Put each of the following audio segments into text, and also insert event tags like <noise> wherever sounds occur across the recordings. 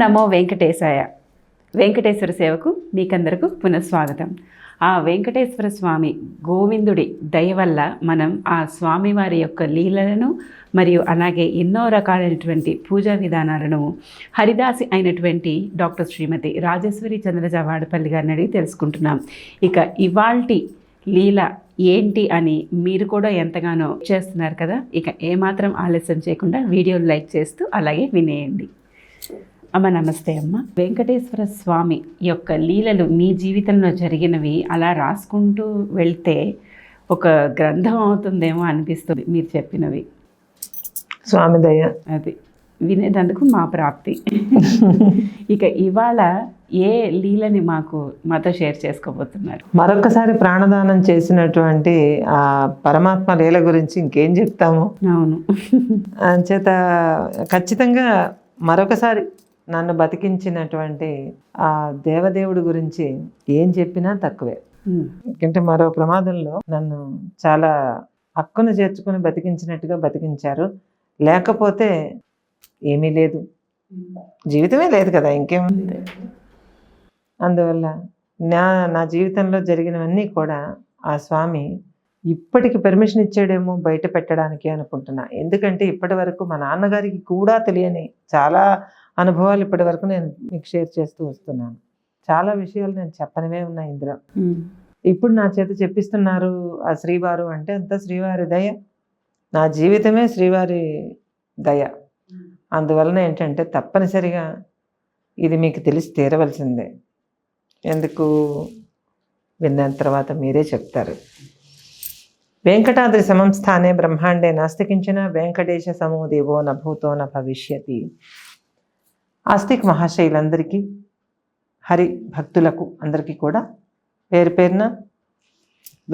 నమో వెంకటేశాయ. వెంకటేశ్వర సేవకు మీకందరకు పునఃస్వాగతం. ఆ వెంకటేశ్వర స్వామి గోవిందుడి దయ వల్ల మనం ఆ స్వామివారి యొక్క లీలలను మరియు అలాగే ఎన్నో రకాలైనటువంటి పూజా విధానాలను హరిదాసి అయినటువంటి డాక్టర్ శ్రీమతి రాజేశ్వరి చంద్రజ వాడపల్లి గారిని అడిగి తెలుసుకుంటున్నాం. ఇక ఇవాల్టి లీల ఏంటి అని మీరు కూడా ఎంతగానో చేస్తున్నారు కదా? ఇక ఏమాత్రం ఆలస్యం చేయకుండా వీడియోలు లైక్ చేస్తూ అలాగే వినేయండి. అమ్మ నమస్తే అమ్మ. వెంకటేశ్వర స్వామి యొక్క లీలలు మీ జీవితంలో జరిగినవి అలా రాసుకుంటూ వెళ్తే ఒక గ్రంథం అవుతుందేమో అనిపిస్తుంది మీరు చెప్పినవి. స్వామి దయ. అది. వినేటందుకు మా ప్రాప్తి. <laughs> ఇక ఇవాళ ఏ లీలని మాకు మాతో షేర్ చేసుకోబోతున్నారు? మరొకసారి ప్రాణదానం చేసినటువంటి ఆ పరమాత్మ లీల గురించి ఇంకేం చెప్తాము? అవును. అంచేత ఖచ్చితంగా మరొకసారి నన్ను బతికించినటువంటి ఆ దేవదేవుడి గురించి ఏం చెప్పినా తక్కువే. ఎందుకంటే మరో ప్రమాదంలో నన్ను చాలా హక్కును చేర్చుకుని బతికించినట్టుగా బతికించారు. లేకపోతే ఏమీ లేదు. జీవితమే లేదు కదా ఇంకేముంది అందువల్ల నా నా జీవితంలో జరిగినవన్నీ కూడా ఆ స్వామి ఇప్పటికి పర్మిషన్ ఇచ్చాడేమో బయట పెట్టడానికి అనుకుంటున్నా. ఎందుకంటే ఇప్పటి వరకు మా నాన్నగారికి కూడా తెలియని చాలా అనుభవాలు ఇప్పటి వరకు నేను మీకు షేర్ చేస్తూ వస్తున్నాను. చాలా విషయాలు నేను చెప్పనివే ఉన్నాయి ఇందులో. ఇప్పుడు నా చేత చెప్పిస్తున్నారు ఆ శ్రీవారు అంటే అంత శ్రీవారి దయ. నా జీవితమే శ్రీవారి దయ. అందువలన ఏంటంటే తప్పనిసరిగా ఇది మీకు తెలిసి తీరవలసిందే. ఎందుకు? విన్న తర్వాత మీరే చెప్తారు. వెంకటాద్రి సమం స్థానే బ్రహ్మాండే నాస్తికించిన వెంకటేశ సమో దేవో నభూతో న భవిష్యతి. ఆస్తిక్ మహాశైలందరికీ హరి భక్తులకు అందరికీ కూడా పేరు పేరున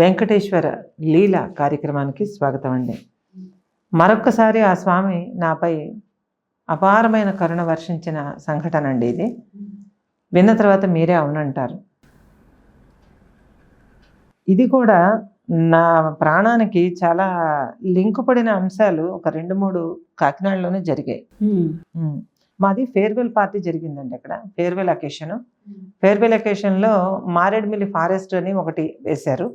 వెంకటేశ్వర లీల కార్యక్రమానికి స్వాగతం అండి. మరొక్కసారి ఆ స్వామి నాపై అపారమైన కరుణ వర్షించిన సంఘటన అండి ఇది. విన్న తర్వాత మీరే అవునంటారు. ఇది కూడా నా ప్రాణానికి చాలా లింకు పడిన అంశాలు ఒక రెండు మూడు కాకినాడలోనే జరిగాయి. మాది ఫేర్వెల్ పార్టీ జరిగిందండి అక్కడ ఫేర్వెల్ అకేషన్. ఫేర్వెల్ అకేషన్లో మారేడుమిల్లి ఫారెస్ట్ అని ఒకటి వేశారు.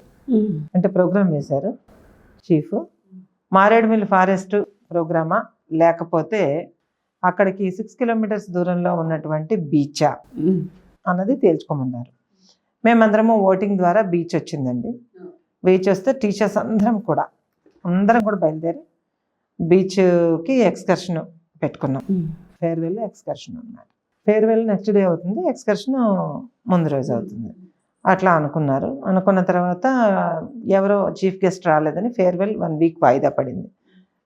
అంటే ప్రోగ్రామ్ వేశారు చీఫ్. మారేడుమిల్లి ఫారెస్ట్ ప్రోగ్రామా? లేకపోతే అక్కడికి సిక్స్ కిలోమీటర్స్ దూరంలో ఉన్నటువంటి బీచా? అన్నది తేల్చుకోమన్నారు. మేమందరము ఓటింగ్ ద్వారా బీచ్ వచ్చిందండి. బీచ్ వస్తే టీచర్స్ అందరం కూడా అందరం కూడా బయలుదేరి బీచ్కి ఎక్స్కర్షన్ పెట్టుకున్నాం. ఫేర్వెల్ ఎక్స్కర్షన్ అన్నమాట. ఫేర్వెల్ నెక్స్ట్ డే అవుతుంది ఎక్స్కర్షన్ ముందు రోజు అవుతుంది. అట్లా అనుకున్నారు. అనుకున్న తర్వాత ఎవరో చీఫ్ గెస్ట్ రాలేదని ఫేర్వెల్ వన్ వీక్ వాయిదా పడింది.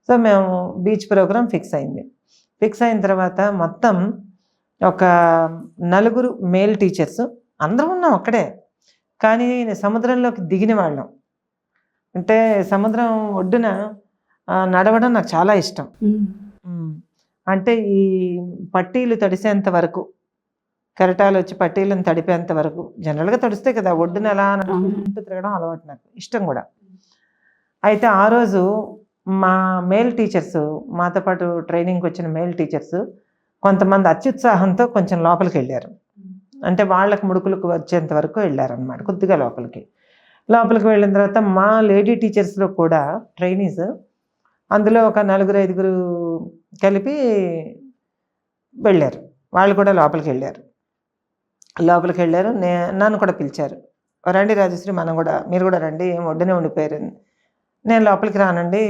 సో మేము బీచ్ ప్రోగ్రామ్ ఫిక్స్ అయింది. ఫిక్స్ అయిన తర్వాత మొత్తం ఒక నలుగురు మేల్ టీచర్స్ అందరం ఉన్నాం అక్కడే. కానీ సముద్రంలోకి దిగిన వాళ్ళం. అంటే సముద్రం ఒడ్డున నడవడం నాకు చాలా ఇష్టం. ఉమ్, మ్మ్. అంటే ఈ పట్టీలు తడిసేంత వరకు కెరటాలు వచ్చి పట్టీలను తడిపేంత వరకు జనరల్గా తడుస్తాయి కదా ఒడ్డున ఎలా నడుచుకుంటూ తిరగడం అలవాటు నాకు ఇష్టం కూడా. అయితే ఆ రోజు మా మేల్ టీచర్స్ మాతో పాటు ట్రైనింగ్కి వచ్చిన మేల్ టీచర్స్ కొంతమంది అత్యుత్సాహంతో కొంచెం లోపలికి వెళ్ళారు. అంటే వాళ్ళకి ముడుకులకు వచ్చేంత వరకు వెళ్ళారనమాట కొద్దిగా లోపలికి. లోపలికి వెళ్ళిన తర్వాత మా లేడీ టీచర్స్లో కూడా ట్రైనీస్ అందులో ఒక నలుగురు ఐదుగురు కలిపి వెళ్ళారు. వాళ్ళు కూడా లోపలికి వెళ్ళారు. లోపలికి వెళ్ళారు. నే నన్ను కూడా పిలిచారు. రండి రాజశ్రీ మనం కూడా మీరు కూడా రండి ఏం ఒడ్డునే ఉండిపోయారు. నేను లోపలికి రానండి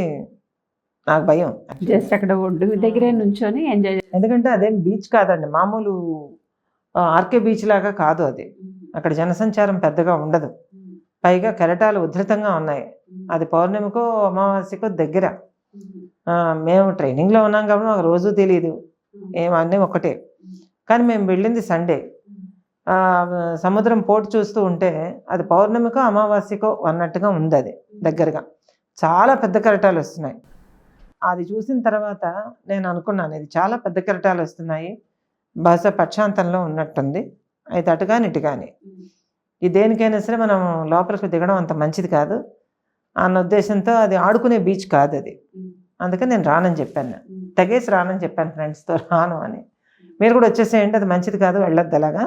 నాకు భయం. జస్ట్ అక్కడ ఒడ్డు దగ్గరే నుంచొని ఎంజాయ్ ఎందుకంటే అదేం బీచ్ కాదండి మామూలు ఆర్కే బీచ్ లాగా కాదు అది. అక్కడ జనసంచారం పెద్దగా ఉండదు. పైగా కెరటాలు ఉధృతంగా ఉన్నాయి. అది పౌర్ణమికో అమావాస్యకో దగ్గర. మేము ట్రైనింగ్లో ఉన్నాం కాబట్టి మాకు రోజు తెలియదు ఏమన్నీ ఒకటే. కానీ మేము వెళ్ళింది సండే. ఆ, సముద్రం పోటు చూస్తూ ఉంటే అది పౌర్ణమికో అమావాస్యకో అన్నట్టుగా ఉంది అది దగ్గరగా. చాలా పెద్ద కెరటాలు వస్తున్నాయి. అది చూసిన తర్వాత నేను అనుకున్నాను ఇది చాలా పెద్ద కెరటాలు వస్తున్నాయి. బహుశా పక్షాంతంలో ఉన్నట్టుంది. అయితే అటు కానీ ఇటు కానీ ఈ దేనికైనా సరే మనం లోపలికి దిగడం అంత మంచిది కాదు. అన్న ఉద్దేశంతో అది ఆడుకునే బీచ్ కాదు అది. అందుకని నేను రానని చెప్పాను. తెగేసి రానని చెప్పాను ఫ్రెండ్స్తో రాను అని. మీరు కూడా వచ్చేసేయండి అది మంచిది కాదు వెళ్ళొద్దు అలాగా.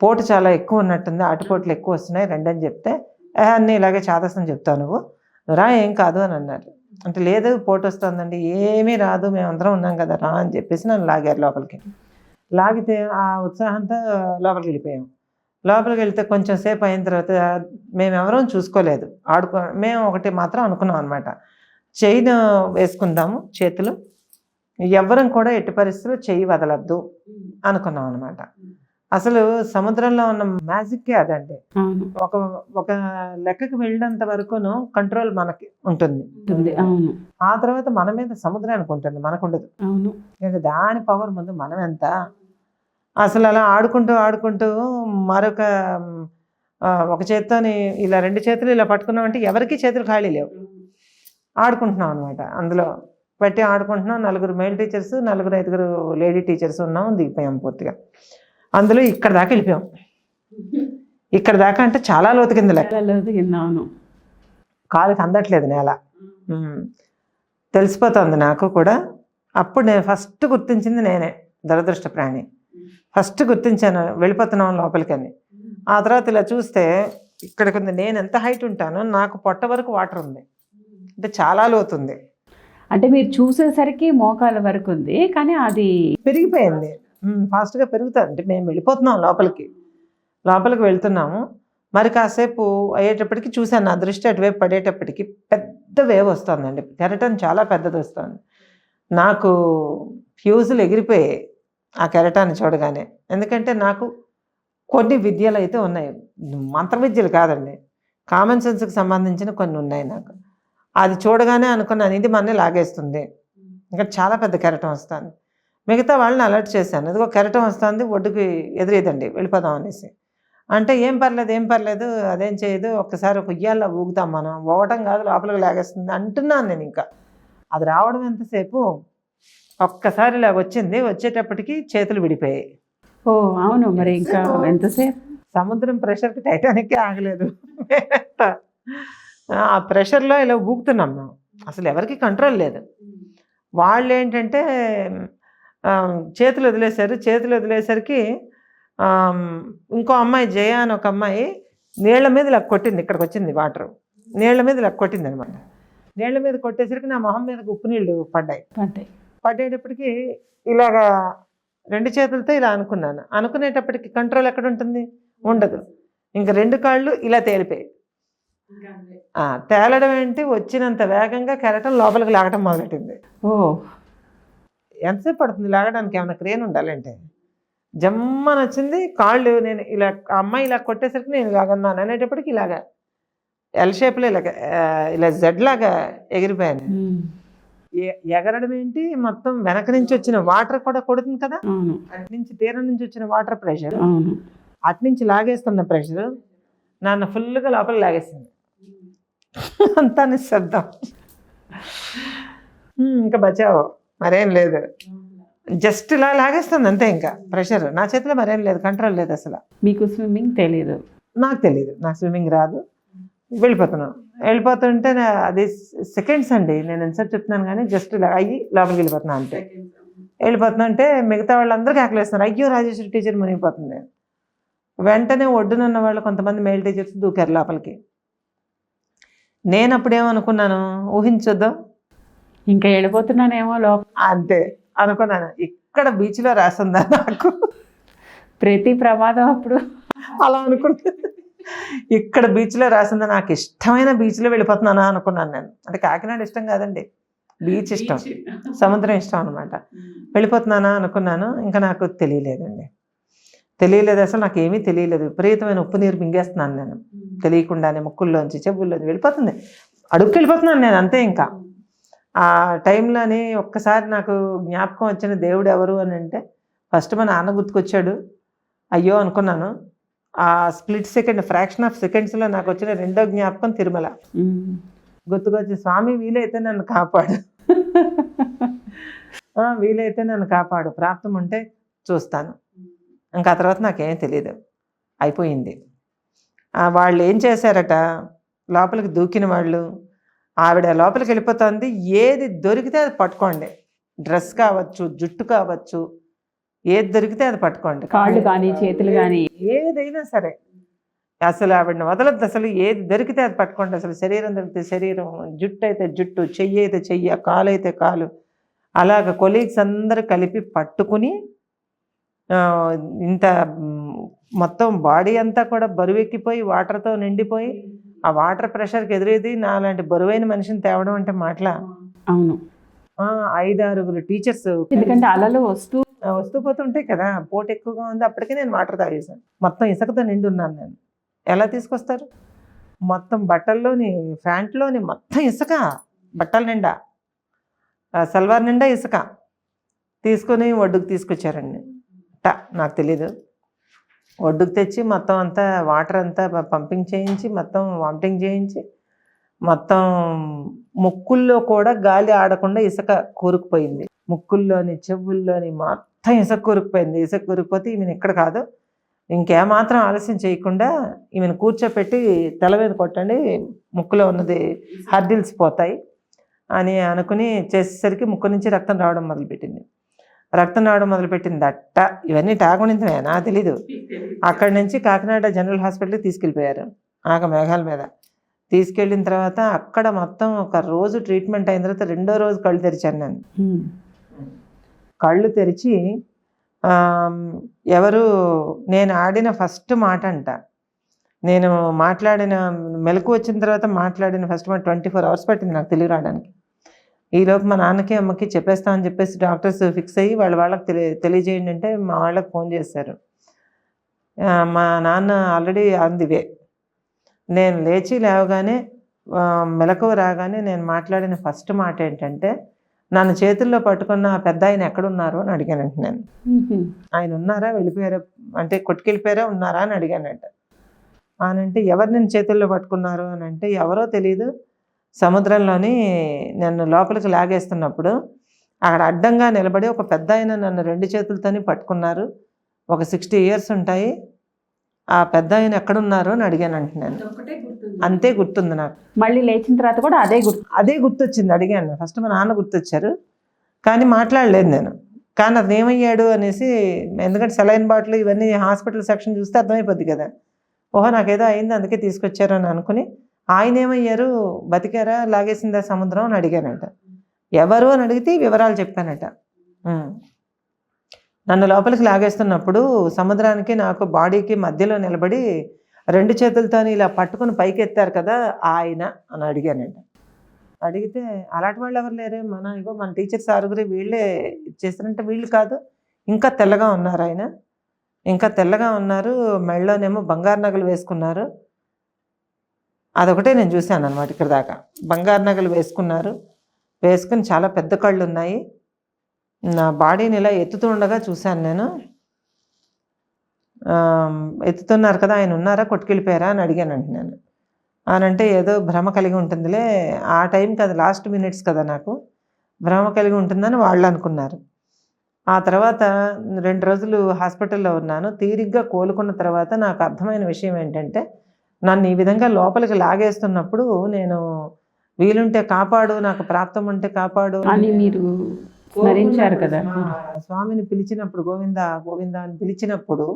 పోటు చాలా ఎక్కువ ఉన్నట్టుంది ఆటుపోట్లు ఎక్కువ వస్తున్నాయి రండి అని చెప్తే "ఏ, అన్నీ ఇలాగే చాదస్తం చెప్తావు నువ్వు. రా ఏం కాదు అని అన్నారు. అంటే లేదు పోటు వస్తుందండి ఏమీ రాదు మేమందరం ఉన్నాం కదా రా అని చెప్పేసి నన్ను లాగారు లోపలికి. లాగితే ఆ ఉత్సాహంతో లోపలికి వెళ్ళిపోయాం లోపలికి వెళ్తే కొంచెం సేపు అయిన తర్వాత మేము ఎవరూ చూసుకోలేదు. ఆడుకో మేము ఒకటి మాత్రం అనుకున్నాం అనమాట చైన్ వేసుకుందాము చేతులు. ఎవ్వరం కూడా ఎట్టి పరిస్థితుల్లో చెయ్యి వదలద్దు అనుకున్నాం అనమాట అసలు సముద్రంలో ఉన్న మ్యాజిక్కే అదండి. ఒక ఒక లెక్కకి వెళ్ళినంత వరకును కంట్రోల్ మనకి ఉంటుంది. ఆ తర్వాత మన మీద సముద్రానికి ఉంటుంది మనకు ఉండదు దాని పవర్ ముందు మనం ఎంత అసలు అలా ఆడుకుంటూ ఆడుకుంటూ మరొక ఒక చేత్తోని ఇలా రెండు చేతులు ఇలా పట్టుకున్నాం అంటే ఎవరికి చేతులు ఖాళీ లేవు. ఆడుకుంటున్నాం అనమాట అందులో పెట్టి ఆడుకుంటున్నాం. నలుగురు మేల్ టీచర్స్ నలుగురు ఐదుగురు లేడీ టీచర్స్ ఉన్నాం. దిగిపోయాం పూర్తిగా. అందులో ఇక్కడ దాకా వెళ్ళిపోయాం. ఇక్కడ దాకా అంటే చాలా లోతు కింద అవును. కాలుకి అందట్లేదు నేల. తెలిసిపోతుంది నాకు కూడా. అప్పుడు నేను ఫస్ట్ గుర్తించింది నేనే దురదృష్ట ప్రాణి ఫస్ట్ గుర్తించాను వెళ్ళిపోతున్నాం లోపలికని. ఆ తర్వాత ఇలా చూస్తే ఇక్కడ కొంత నేను ఎంత హైట్ ఉంటానో నాకు పొట్ట వరకు వాటర్ ఉంది. అంటే చాలా లోతుంది. అంటే మీరు చూసేసరికి మోకాల వరకు ఉంది కానీ అది పెరిగిపోయింది. ఫాస్ట్గా పెరుగుతుంది అంటే మేము వెళ్ళిపోతున్నాం లోపలికి. లోపలికి వెళ్తున్నాము. మరి కాసేపు అయ్యేటప్పటికి చూశాను నా దృష్టి అటువైపు పడేటప్పటికి పెద్ద వేవ్ వస్తుందండి. కెరటన్ చాలా పెద్దది వస్తుంది. నాకు ఫ్యూజులు ఎగిరిపోయాయి. ఆ కెరటాన్ని చూడగానే. ఎందుకంటే నాకు కొన్ని విద్యలు అయితే ఉన్నాయి. మంత్ర విద్యలు కాదండి. కామన్ సెన్స్కి సంబంధించిన కొన్ని ఉన్నాయి నాకు. అది చూడగానే అనుకున్నాను ఇది మన లాగేస్తుంది. ఇంకా చాలా పెద్ద కెరటం వస్తుంది. మిగతా వాళ్ళని అలర్ట్ చేశాను. ఇదిగో కెరటం వస్తుంది ఒడ్డుకి ఎదురేదండి వెళ్ళిపోదాం అనేసి. అంటే ఏం పర్లేదు ఏం పర్లేదు అదేం చేయదు ఒక్కసారి ఒక ఉయ్యాల్లో ఊగుతాం మనం. ఊగటం కాదు లోపలికి లాగేస్తుంది అంటున్నాను నేను ఇంకా. అది రావడం ఎంతసేపు? ఒక్కసారి ఇలా వచ్చింది వచ్చేటప్పటికి చేతులు విడిపోయాయి. ఓ అవును మరి ఇంకా ఎంతసేపు? సముద్రం ప్రెషర్కి టైటానిక్ ఆగలేదు. ఆ ప్రెషర్లో ఇలా ఊగుతున్నాం మేము. అసలు ఎవరికి కంట్రోల్ లేదు. వాళ్ళు ఏంటంటే చేతులు వదిలేశారు చేతులు వదిలేసరికి ఇంకో అమ్మాయి జయ అని ఒక అమ్మాయి నీళ్ళ మీద ఇలా కొట్టింది ఇక్కడికి వచ్చింది వాటర్. నీళ్ళ మీద ఇలా కొట్టింది అనమాట నీళ్ళ మీద కొట్టేసరికి నా మొహం మీద ఉప్పు నీళ్ళు పడ్డాయి. పడ్డాయి. పడేటప్పటికి ఇలాగా రెండు చేతులతో ఇలా అనుకున్నాను. అనుకునేటప్పటికి కంట్రోల్ ఎక్కడ ఉంటుంది ఉండదు. ఇంక రెండు కాళ్ళు ఇలా తేలిపోయాయి. ఆ, తేలడం ఏంటి? వచ్చినంత వేగంగా కెరటం లోపలికి లాగటం మొదలెట్టింది. ఓ. ఎంతసేపు పడుతుంది లాగడానికి? ఏమైనా క్రేన్ ఉండాలంటే జమ్మని వచ్చింది. కాళ్ళు నేను ఇలా అమ్మాయి ఇలా కొట్టేసరికి నేను ఇలాగన్నాను అనేటప్పటికి ఇలాగా ఎల్ షేప్లో ఇలాగ ఇలా జెడ్ లాగా ఎగిరిపోయాను. ఎగరడం ఏంటి? మొత్తం వెనక నుంచి వచ్చిన వాటర్ కూడా కొడుతుంది కదా? అటు నుంచి తీరం నుంచి వచ్చిన వాటర్ ప్రెషర్. అటు నుంచి లాగేస్తున్న ప్రెషర్. నన్ను ఫుల్గా లోపల లాగేసింది. అంతా నిశ్శబ్దం. ఇంకా బచావు? మరేం లేదు. జస్ట్ ఇలా లాగేస్తుంది అంతే ఇంకా. ప్రెషర్. నా చేతిలో మరేం లేదు. కంట్రోల్ లేదు అసలు. మీకు స్విమ్మింగ్ తెలియదు నాకు తెలియదు నాకు స్విమ్మింగ్ రాదు. వెళ్ళిపోతున్నాను వెళ్ళిపోతుంటే అది సెకండ్స్ అండి. నేను ఎంతసేపు చెప్తున్నాను కానీ జస్ట్ అయ్యి లోపలికి వెళ్ళిపోతున్నాను అంతే. వెళ్ళిపోతున్నా అంటే మిగతా వాళ్ళందరికీ ఆకలిస్తున్నారు. అయ్యో రాజేశ్వరి టీచర్ మునిగిపోతుంది. వెంటనే ఒడ్డునున్న వాళ్ళు కొంతమంది మేల్ టీచర్స్ దూకారు లోపలికి. నేను అప్పుడేమనుకున్నాను ఊహించొద్దాం? ఇంకా వెళ్ళిపోతున్నానేమో లోపల అంతే. అనుకున్నాను. ఇక్కడ బీచ్లో రాసిందా నాకు? ప్రతి ప్రమాదం అప్పుడు. అలా అనుకుంటా ఇక్కడ బీచ్లో రాసిందా నాకు ఇష్టమైన బీచ్లో వెళ్ళిపోతున్నానా అనుకున్నాను నేను. అంటే కాకినాడ ఇష్టం కాదండి. బీచ్ ఇష్టం. సముద్రం ఇష్టం అనమాట వెళ్ళిపోతున్నానా అనుకున్నాను. ఇంకా నాకు తెలియలేదండి. తెలియలేదు అసలు. నాకు ఏమీ తెలియలేదు. విపరీతమైన ఉప్పు నీరు మింగేస్తున్నాను నేను. తెలియకుండానే ముక్కుల్లోంచి చెవుల్లోంచి వెళ్ళిపోతుంది. అడుగుకి వెళ్ళిపోతున్నాను నేను అంతే ఇంకా. ఆ టైంలోని ఒక్కసారి నాకు జ్ఞాపకం వచ్చిన దేవుడు ఎవరు అని అంటే ఫస్ట్ మా నాన్న గుర్తుకొచ్చాడు. అయ్యో అనుకున్నాను. ఆ స్ప్లిట్ సెకండ్ ఫ్రాక్షన్ ఆఫ్ సెకండ్స్లో నాకు వచ్చిన రెండో జ్ఞాపకం తిరుమల. గుర్తుకొచ్చి స్వామి వీలైతే నన్ను కాపాడు. <laughs> వీలైతే నన్ను కాపాడు. ప్రాప్తం ఉంటే చూస్తాను. ఇంకా ఆ తర్వాత నాకేం తెలియదు అయిపోయింది. వాళ్ళు ఏం చేశారట? లోపలికి దూకిన వాళ్ళు ఆవిడ లోపలికి వెళ్ళిపోతుంది. ఏది దొరికితే అది పట్టుకోండి. డ్రెస్ కావచ్చు జుట్టు కావచ్చు ఏది దొరికితే అది పట్టుకోండి. కాళ్ళు కానీ చేతులు కానీ. ఏదైనా సరే. అసలు ఆవిడని వదలద్దు అసలు. ఏది దొరికితే అది పట్టుకోండి. అసలు శరీరం దొరికితే శరీరం జుట్టు అయితే జుట్టు చెయ్యి అయితే చెయ్యి కాలు అయితే కాలు. అలాగ కొలీగ్స్ అందరూ కలిపి పట్టుకుని ఇంత మొత్తం బాడీ అంతా కూడా బరువెక్కిపోయి వాటర్తో నిండిపోయి ఆ వాటర్ ప్రెషర్కి ఎదురేది నా లాంటి బరువైన మనిషిని తేవడం అంటే మాటల? అవును. ఐదు ఆరుగురు టీచర్స్ ఎందుకంటే అలలు వస్తూ వస్తూ పోతుంటే కదా పోటు ఎక్కువగా ఉంది అప్పటికే నేను వాటర్ తాగేసాను మొత్తం ఇసుకతో నిండి ఉన్నాను నేను. ఎలా తీసుకొస్తారు? మొత్తం బట్టల్లోని ప్యాంట్లోని మొత్తం ఇసుక బట్టల నిండా. ఆ సల్వార్ నిండా ఇసుక. తీసుకొని ఒడ్డుకు తీసుకొచ్చారండి. టా నాకు తెలీదు. ఒడ్డుకు తెచ్చి మొత్తం అంతా వాటర్ అంతా పంపింగ్ చేయించి మొత్తం వామిటింగ్ చేయించి మొత్తం ముక్కుల్లో కూడా గాలి ఆడకుండా ఇసుక కూరుకుపోయింది. ముక్కుల్లోని చెవుల్లోని మొత్తం ఇసుక కూరుకుపోయింది. ఇసుక కూరుకుపోతే ఈమెను ఇక్కడ కాదు. ఇంకేమాత్రం ఆలస్యం చేయకుండా ఈమెను కూర్చోపెట్టి తల మీద కొట్టండి. ముక్కులో ఉన్నది హర్డిల్స్ పోతాయి అని అనుకుని చేసేసరికి ముక్కు నుంచి రక్తం రావడం మొదలుపెట్టింది. రక్తం రావడం మొదలుపెట్టింది అట్ట. ఇవన్నీ టాగుణితమే నాకు తెలీదు. అక్కడి నుంచి కాకినాడ జనరల్ హాస్పిటల్కి తీసుకెళ్ళిపోయారు. ఆగ మేఘాల మీద. తీసుకెళ్ళిన తర్వాత అక్కడ మొత్తం ఒక రోజు ట్రీట్మెంట్ అయిన తర్వాత రెండో రోజు కళ్ళు తెరిచాను నేను. కళ్ళు తెరిచి ఎవరు నేను ఆడిన ఫస్ట్ మాట అంట. నేను మాట్లాడిన మెలకు వచ్చిన తర్వాత మాట్లాడిన ఫస్ట్ మాట ట్వంటీ ఫోర్ అవర్స్ పట్టింది నాకు తెలుగు రావడానికి. ఈలోపు మా నాన్నకి అమ్మకి చెప్పేస్తామని చెప్పేసి డాక్టర్స్ ఫిక్స్ అయ్యి వాళ్ళ వాళ్ళకి తెలియ తెలియజేయండి అంటే మా వాళ్ళకి ఫోన్ చేశారు. మా నాన్న ఆల్రెడీ అందివే నేను లేచి లేవగానే మెలకువ రాగానే నేను మాట్లాడిన ఫస్ట్ మాట ఏంటంటే నన్ను చేతుల్లో పట్టుకున్న ఆ పెద్ద ఆయన ఎక్కడున్నారు అని అడిగానంట నేను. ఆయన ఉన్నారా? వెళ్ళిపోయారా? అంటే కొట్టుకెళ్ళిపోయారా? ఉన్నారా? అని అడిగానంట అనంటే ఎవరు నేను చేతుల్లో పట్టుకున్నారు? అని అంటే ఎవరో తెలియదు సముద్రంలోని నన్ను లోపలికి లాగేస్తున్నప్పుడు అక్కడ అడ్డంగా నిలబడి ఒక పెద్ద ఆయన నన్ను రెండు చేతులతోని పట్టుకున్నారు. ఒక సిక్స్టీ ఇయర్స్ ఉంటాయి. ఆ పెద్ద ఆయన ఎక్కడున్నారు? అని అడిగానంట నేను అంతే గుర్తుంది నాకు. మళ్ళీ లేచిన తర్వాత కూడా అదే గుర్తు అదే గుర్తొచ్చింది అడిగాను. ఫస్ట్ మా నాన్న గుర్తొచ్చారు. కానీ మాట్లాడలేదు నేను. కానీ అతను ఏమయ్యాడు అనేసి ఎందుకంటే సెలైన్ బాటిల్ ఇవన్నీ హాస్పిటల్ సెక్షన్ చూస్తే అర్థమైపోద్ది కదా. ఓహో నాకేదో అయింది అందుకే తీసుకొచ్చారు అని అనుకుని ఆయన ఏమయ్యారు? బతికారా? లాగేసిందా సముద్రం అని అడిగానట. ఎవరు అని అడిగితే వివరాలు చెప్పానట. నన్ను లోపలికి లాగేస్తున్నప్పుడు సముద్రానికి నాకు బాడీకి మధ్యలో నిలబడి రెండు చేతులతోని ఇలా పట్టుకుని పైకి ఎత్తారు కదా ఆయన అని అడిగానండి అడిగితే అలాంటి వాళ్ళు ఎవరు లేరే మన ఇగో మన టీచర్స్ ఆరుగురు వీళ్ళే చేస్తారంటే వీళ్ళు కాదు ఇంకా తెల్లగా ఉన్నారు ఆయన. ఇంకా తెల్లగా ఉన్నారు మెళ్ళలోనేమో బంగారు నగలు వేసుకున్నారు. అదొకటే నేను చూశాను అనమాట ఇక్కడ దాకా. బంగారు నగలు వేసుకున్నారు. వేసుకుని చాలా పెద్ద కళ్ళు ఉన్నాయి. నా బాడీని ఇలా ఎత్తుతుండగా చూశాను నేను. ఎత్తుతున్నారు కదా ఆయన ఉన్నారా కొట్టుకెళ్ళిపోయారా అని అడిగానంట నేను. అనంటే ఏదో భ్రమ కలిగి ఉంటుందిలే ఆ టైం కదా లాస్ట్ మినిట్స్ కదా నాకు. భ్రమ కలిగి ఉంటుందని వాళ్ళు అనుకున్నారు. ఆ తర్వాత రెండు రోజులు హాస్పిటల్లో ఉన్నాను. తీరిగ్గా కోలుకున్న తర్వాత నాకు అర్థమైన విషయం ఏంటంటే నన్ను ఈ విధంగా లోపలికి లాగేస్తున్నప్పుడు నేను వీలుంటే కాపాడు నాకు ప్రాప్తం ఉంటే కాపాడు. అని మీరు స్మరించారు కదా. స్వామిని పిలిచినప్పుడు గోవింద గోవింద అని పిలిచినప్పుడు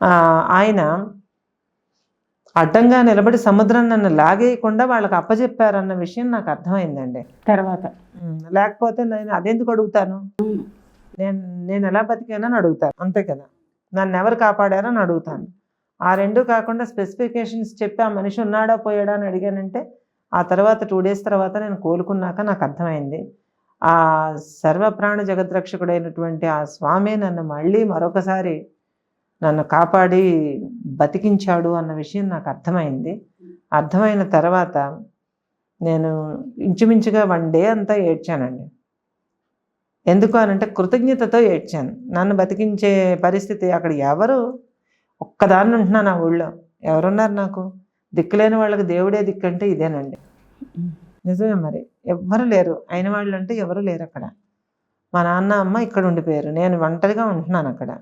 ఆయన అడ్డంగా నిలబడి సముద్రం నన్ను లాగేయకుండా వాళ్ళకి అప్పచెప్పారన్న విషయం నాకు అర్థమైందండి. తర్వాత? లేకపోతే నేను అదెందుకు అడుగుతాను? నేను నేను ఎలా బతికానని అడుగుతాను. అంతే కదా. నన్ను ఎవరు కాపాడారని అడుగుతాను. ఆ రెండు కాకుండా స్పెసిఫికేషన్స్ చెప్పి ఆ మనిషి ఉన్నాడా పోయాడా అని అడిగానంటే ఆ తర్వాత టూ డేస్ తర్వాత నేను కోలుకున్నాక నాకు అర్థమైంది. ఆ సర్వప్రాణ జగద్రక్షకుడైనటువంటి ఆ స్వామి నన్ను మళ్ళీ మరొకసారి నన్ను కాపాడి బతికించాడు అన్న విషయం నాకు అర్థమైంది. అర్థమైన తర్వాత నేను ఇంచుమించుగా వన్ డే అంతా ఏడ్చానండి. ఎందుకు అనంటే కృతజ్ఞతతో ఏడ్చాను. నన్ను బతికించే పరిస్థితి అక్కడ ఎవరు? ఒక్కదాన్ని ఉంటున్నాను ఆ ఊళ్ళో. ఎవరున్నారు నాకు? దిక్కులేని వాళ్ళకి దేవుడే దిక్కంటే ఇదేనండి. నిజమే మరి. ఎవ్వరు లేరు. అయిన వాళ్ళు అంటే ఎవరు లేరు అక్కడ. మా నాన్న అమ్మ ఇక్కడ ఉండిపోయారు. నేను ఒంటరిగా ఉంటున్నాను అక్కడ.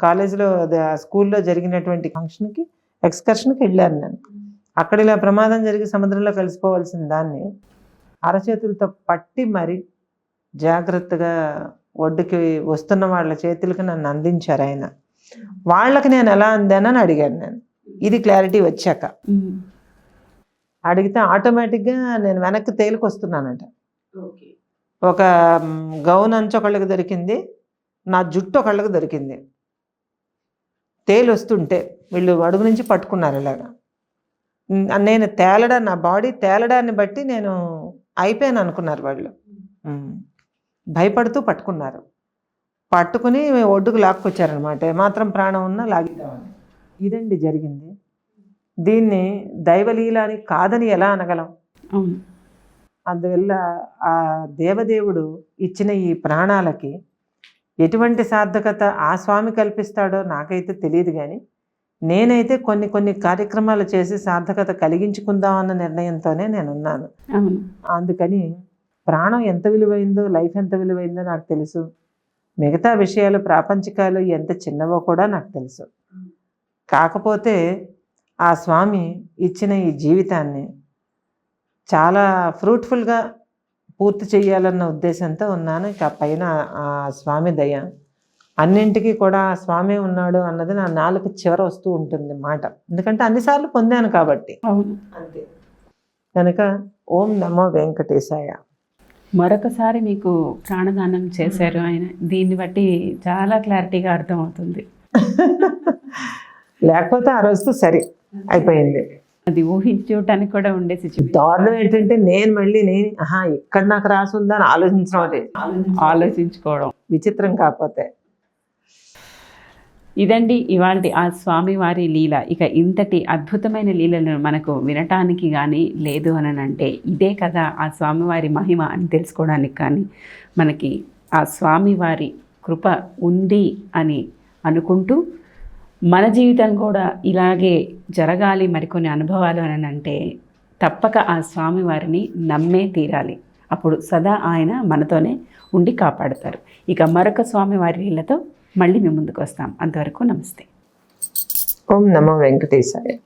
కాలేజీలో స్కూల్లో జరిగినటువంటి ఫంక్షన్కి ఎక్స్కర్షన్కి వెళ్ళాను నేను. అక్కడ ఇలా ప్రమాదం జరిగి సముద్రంలో కలిసిపోవాల్సిన దాన్ని అరచేతులతో పట్టి మరి జాగ్రత్తగా ఒడ్డుకి వస్తున్న వాళ్ళ చేతులకు నన్ను అందించారు ఆయన. వాళ్ళకి నేను ఎలా అందానని అడిగాను నేను. ఇది క్లారిటీ వచ్చాక. అడిగితే ఆటోమేటిక్గా నేను వెనక్కి తేలికొస్తున్నానంట. ఒక గౌన్ అంచు ఒకళ్ళకి దొరికింది. నా జుట్టు ఒకళ్ళకి దొరికింది. తేలి వస్తుంటే వీళ్ళు అడుగు నుంచి పట్టుకున్నారు ఇలాగా. నేను తేలడా నా బాడీ తేలడాన్ని బట్టి నేను అయిపోయాను అనుకున్నారు వాళ్ళు. భయపడుతూ పట్టుకున్నారు. పట్టుకుని ఒడ్డుకు లాక్కొచ్చారనమాట ఏమాత్రం ప్రాణం ఉన్నా లాగిద్దామని. ఇదండి జరిగింది. దీన్ని దైవలీల అని కాదని ఎలా అనగలం? అందువల్ల ఆ దేవదేవుడు ఇచ్చిన ఈ ప్రాణాలకి ఎటువంటి సార్థకత ఆ స్వామి కల్పిస్తాడో నాకైతే తెలియదు కానీ నేనైతే కొన్ని కొన్ని కార్యక్రమాలు చేసి సార్థకత కలిగించుకుందాం అన్న నిర్ణయంతోనే నేను ఉన్నాను అవును. అందుకని ప్రాణం ఎంత విలువైందో లైఫ్ ఎంత విలువైందో నాకు తెలుసు. మిగతా విషయాలు ప్రాపంచికాలు ఎంత చిన్నవో కూడా నాకు తెలుసు. కాకపోతే ఆ స్వామి ఇచ్చిన ఈ జీవితాన్ని చాలా ఫ్రూట్ఫుల్గా పూర్తి చేయాలన్న ఉద్దేశంతో ఉన్నాను. ఇక పైన ఆ స్వామి దయ. అన్నింటికీ కూడా ఆ స్వామి ఉన్నాడు అన్నది నా నాలుగు చివర వస్తూ ఉంటుంది మాట. ఎందుకంటే అన్నిసార్లు పొందాను కాబట్టి. అవును. అంతే. కనుక ఓం నమో వెంకటేశాయ. మరొకసారి మీకు ప్రాణదానం చేశారు ఆయన. దీన్ని బట్టి చాలా క్లారిటీగా అర్థమవుతుంది. <laughs> లేకపోతే ఆ రోజుతో సరే అయిపోయింది. అది ఊహించుకోవటానికి కూడా ఉండే సిచ్యువేషన్ దారుణం ఏంటంటే నేను మళ్ళీ నేను ఆహా ఇక్కడ నాకు రాసి ఉందని ఆలోచించడం అదే. ఆలోచించుకోవడం. విచిత్రం కాకపోతే. ఇదండి ఇవాళ ఆ స్వామివారి లీల. ఇక ఇంతటి అద్భుతమైన లీలను మనకు వినటానికి కానీ లేదు అని అంటే ఇదే కదా ఆ స్వామివారి మహిమ అని తెలుసుకోవడానికి కానీ మనకి ఆ స్వామివారి కృప ఉంది అని అనుకుంటూ మన జీవితం కూడా ఇలాగే జరగాలి మరికొన్ని అనుభవాలు అని అంటే తప్పక ఆ స్వామివారిని నమ్మే తీరాలి. అప్పుడు సదా ఆయన మనతోనే ఉండి కాపాడుతారు. ఇక మరొక స్వామివారి వీళ్ళతో మళ్ళీ మేము ముందుకు వస్తాం. అంతవరకు నమస్తే. ఓం నమో వెంకటేశాయ.